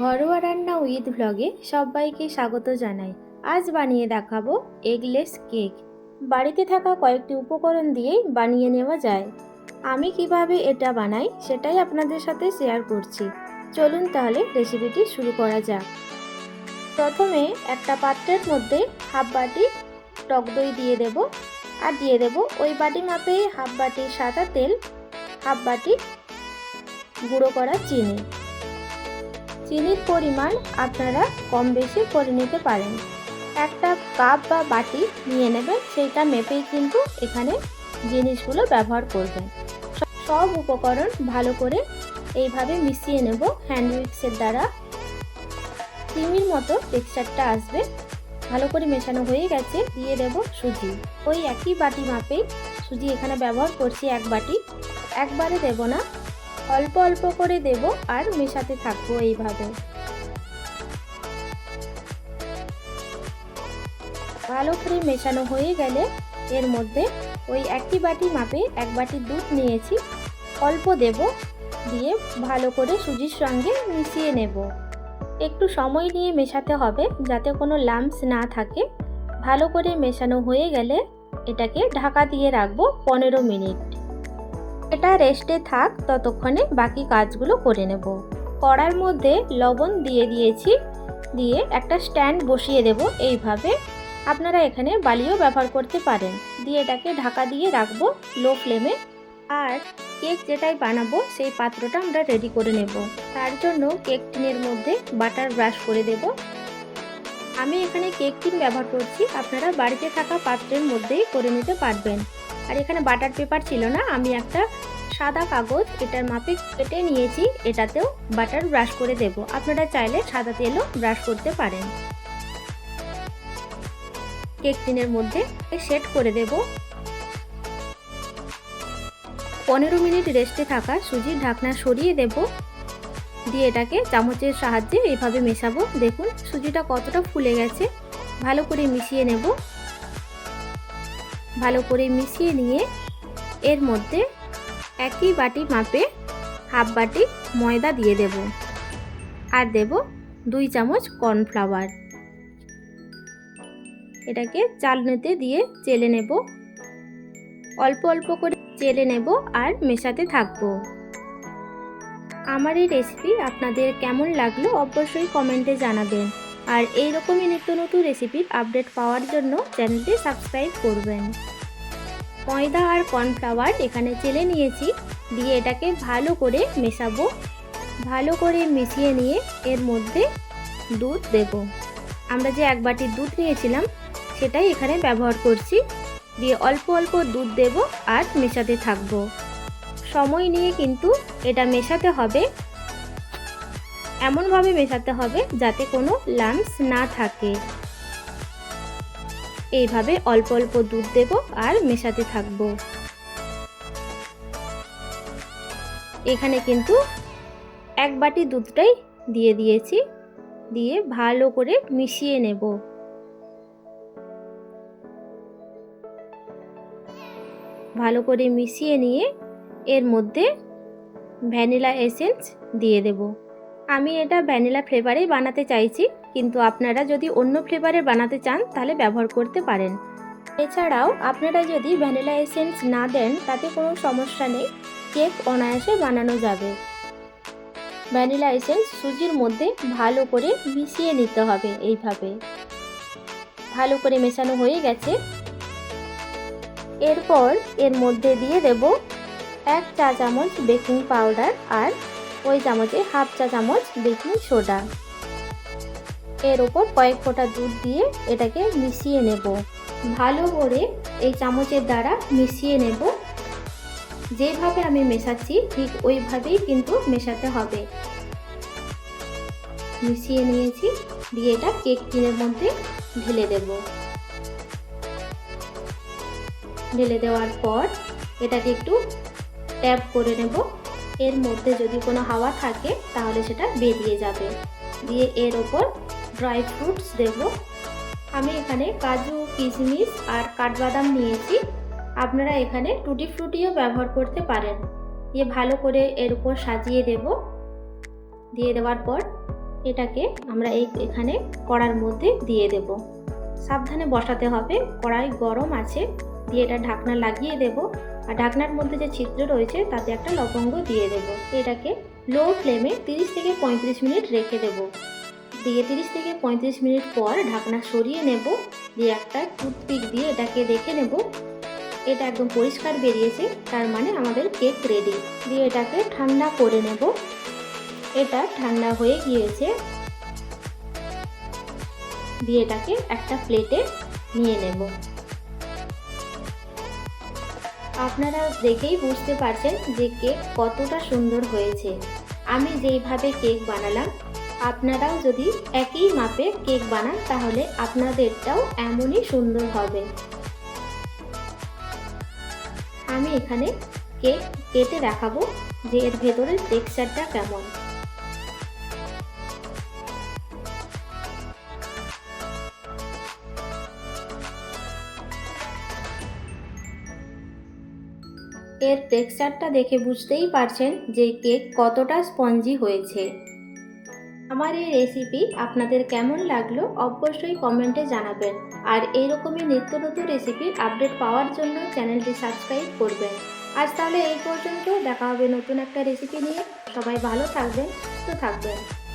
ঘরোয়া রান্না উইথ ভ্লগে সবাইকে স্বাগত জানাই। আজ বানিয়ে দেখাবো এগলেস কেক বাড়িতে থাকা কয়েকটি উপকরণ দিয়েই বানিয়ে নেওয়া যায়। আমি কীভাবে এটা বানাই সেটাই আপনাদের সাথে শেয়ার করছি। চলুন তাহলে রেসিপিটি শুরু করা যাক। প্রথমে একটা পাত্রের মধ্যে হাফ বাটি টক দই দিয়ে দেব আর দিয়ে দেব ওই বাটি মাপে হাফ বাটি সাদা তেল হাফ বাটি গুঁড়ো করা চিনি। চিনির পরিমাণ আপনারা কম বেশি করে নিতে পারেন। একটা কাপ বা বাটি নিয়ে নেবেন, সেইটা মেপেই কিন্তু এখানে জিনিসগুলো ব্যবহার করবেন। সব উপকরণ ভালো করে এইভাবে মিশিয়ে নেব হ্যান্ড উইক্সের দ্বারা। ক্রিমির মতো টেক্সচারটা আসবে। ভালো করে মেশানো হয়ে গেছে, দিয়ে দেব সুজি। ওই একই বাটি মাপেই সুজি এখানে ব্যবহার করছি এক বাটি। একবারে দেব না। অল্প অল্প করে দেব আর মেশাতে থাকব এইভাবে। ভালো করে মেশানো হয়ে গেলে এর মধ্যে ওই একটি বাটি মাপে এক বাটি দুধ নিয়েছি, অল্প দেব, দিয়ে ভালো করে সুজির সঙ্গে মিশিয়ে নেব। একটু সময় নিয়ে মেশাতে হবে যাতে কোনো লাম্পস না থাকে। ভালো করে মেশানো হয়ে গেলে এটাকে ঢাকা দিয়ে রাখব পনেরো মিনিট। এটা রেস্টে থাক, ততক্ষণে বাকি কাজগুলো করে নেব। কড়ার মধ্যে লবণ দিয়ে দিয়েছি, দিয়ে একটা স্ট্যান্ড বসিয়ে দেব এইভাবে। আপনারা এখানে বালিও ব্যবহার করতে পারেন। দিয়ে এটাকে ঢাকা দিয়ে রাখব লো ফ্লেমে আর কেক যেটাই বানাবো, সেই পাত্রটা আমরা রেডি করে নেব। তার জন্য কেক টিনের মধ্যে বাটার ব্রাশ করে দেব। আমি এখানে কেক টিন ব্যবহার করছি, আপনারা বাড়িতে থাকা পাত্রের মধ্যেই করে নিতে পারবেন। আর এখানে বাটার পেপার ছিল না, আমি একটা সাদা কাগজ এটার মাপে কেটে নিয়েছি, এটাতেও বাটার ব্রাশ করে দেব। আপনারা চাইলে সাদা তেলও ব্রাশ করতে পারেন। কেক টিনের মধ্যে সেট করে দেব। পনেরো মিনিট রেস্টে থাকা সুজির ঢাকনা সরিয়ে দেব। দিয়ে এটাকে চামচের সাহায্যে এইভাবে মেশাবো। দেখুন, সুজিটা কতটা ফুলে গেছে। ভালো করে মিশিয়ে নেব। ভালো করে মিশিয়ে নিয়ে এর মধ্যে একই বাটি মাপে হাফ বাটি ময়দা দিয়ে দেব। আর দেব দুই চামচ কর্নফ্লাওয়ার। এটাকে চালনিতে দিয়ে চেলে নেব। অল্প অল্প করে চেলে নেব আর মেশাতে থাকব। আমার এই রেসিপি আপনাদের কেমন লাগল অবশ্যই কমেন্টে জানাবেন। আর এই রকমই নিত্য নতুন রেসিপির আপডেট পাওয়ার জন্য চ্যানেলটি সাবস্ক্রাইব করবেন। ময়দা আর কর্নফ্লাওয়ার এখানে চেলে নিয়েছি, দিয়ে এটাকে ভালো করে মেশাবো। ভালো করে মিশিয়ে নিয়ে এর মধ্যে দুধ দেব। আমরা যে এক বাটি দুধ নিয়েছিলাম, সেটাই এখানে ব্যবহার করছি। দিয়ে অল্প অল্প দুধ দেব আর মেশাতে থাকব। সময় নিয়ে কিন্তু এটা মেশাতে হবে। এমনভাবে মেশাতে হবে যাতে কোনো লাম্পস না থাকে। এইভাবে অল্প অল্প দুধ দেব আর মেশাতে থাকব। এখানে কিন্তু এক বাটি দুধটাই দিয়ে দিয়েছি। দিয়ে ভালো করে মিশিয়ে নেব। ভালো করে মিশিয়ে নিয়ে এর মধ্যে ভ্যানিলা এসেন্স দিয়ে দেব। আমি এটা ভ্যানিলা ফ্লেভারেই বানাতে চাইছি, কিন্তু আপনারা যদি অন্য ফ্লেভারের বানাতে চান, তাহলে ব্যবহার করতে পারেন। এছাড়াও, আপনারা যদি ভ্যানিলা এসেন্স না দেন, তাতে কোনো সমস্যা নেই, কেক অনায়াসে বানানো যাবে। ভ্যানিলা এসেন্স সুজির মধ্যে ভালো করে মিশিয়ে নিতে হবে এইভাবে। ভালো করে মেশানো হয়ে গেছে। এরপর এর মধ্যে দিয়ে দেব এক চা চামচ বেকিং পাউডার আর ওই চামচে হাফ চা চামচ বেকিং সোডা। এর ওপর কয়েক ফোঁটা দুধ দিয়ে এটাকে মিশিয়ে নেব। ভালো করে এই চামচের দ্বারা মিশিয়ে নেব। যেভাবে আমি মেশাচ্ছি ঠিক ওইভাবেই কিন্তু মেশাতে হবে। মিশিয়ে নিয়েছি, দিয়ে এটা কেক টিনের মধ্যে ঢেলে দেব। ঢেলে দেওয়ার পর এটাকে একটু ট্যাপ করে নেব। এর মধ্যে যদি কোনো হাওয়া থাকে, তাহলে সেটা বেরিয়ে যাবে। দিয়ে এর ওপর ড্রাই ফ্রুটস দেব। আমি এখানে কাজু, কিশমিশ আর কাঠবাদাম নিয়েছি। আপনারা এখানে টুটি ফ্রুটিও ব্যবহার করতে পারেন। দিয়ে ভালো করে এর উপর সাজিয়ে দেব। দিয়ে দেওয়ার পর এটাকে আমরা এই এখানে কড়ার মধ্যে দিয়ে দেব। সাবধানে বসাতে হবে। কড়াই গরম আছে। দিয়ে এটা ঢাকনা লাগিয়ে দেব। আর ঢাকনার মধ্যে যে ছিদ্র রয়েছে, তাতে একটা লবঙ্গ দিয়ে দেব। এটাকে লো ফ্লেমে তিরিশ থেকে পঁয়ত্রিশ মিনিট রেখে দেব। দিয়ে তিরিশ থেকে পঁয়ত্রিশ মিনিট পর ঢাকনা সরিয়ে নেব। দিয়ে একটা টুথপিক দিয়ে এটাকে দেখে নেব। এটা একদম পরিষ্কার বেরিয়েছে, তার মানে আমাদের কেক রেডি। দিয়ে এটাকে ঠান্ডা করে নেব। এটা ঠান্ডা হয়ে গিয়েছে। দিয়ে এটাকে একটা প্লেটে নিয়ে নেব। আপনারা দেখেই বুঝতে পারছেন যে কেক কতটা সুন্দর হয়েছে। আমি যেইভাবে কেক বানালাম, আপনারাও যদি একই মাপে কেক বানান, তাহলে আপনাদেরটাও এমনই সুন্দর হবে। আমি এখানে কেক কেটে দেখাবো যে এর ভেতরের টেক্সচারটা কেমন। এর টেক্সচারটা দেখে বুঝতেই পারছেন যে কেক কতটা স্পঞ্জি হয়েছে। আমার এই রেসিপি আপনাদের কেমন লাগল অবশ্যই কমেন্টে জানাবেন। আর এইরকমই নিত্য নতুন রেসিপির আপডেট পাওয়ার জন্য চ্যানেলটি সাবস্ক্রাইব করবেন। আজ তাহলে এই পর্যন্ত দেখা হবে নতুন একটা রেসিপি নিয়ে। সবাই ভালো থাকবেন, সুস্থ থাকবেন।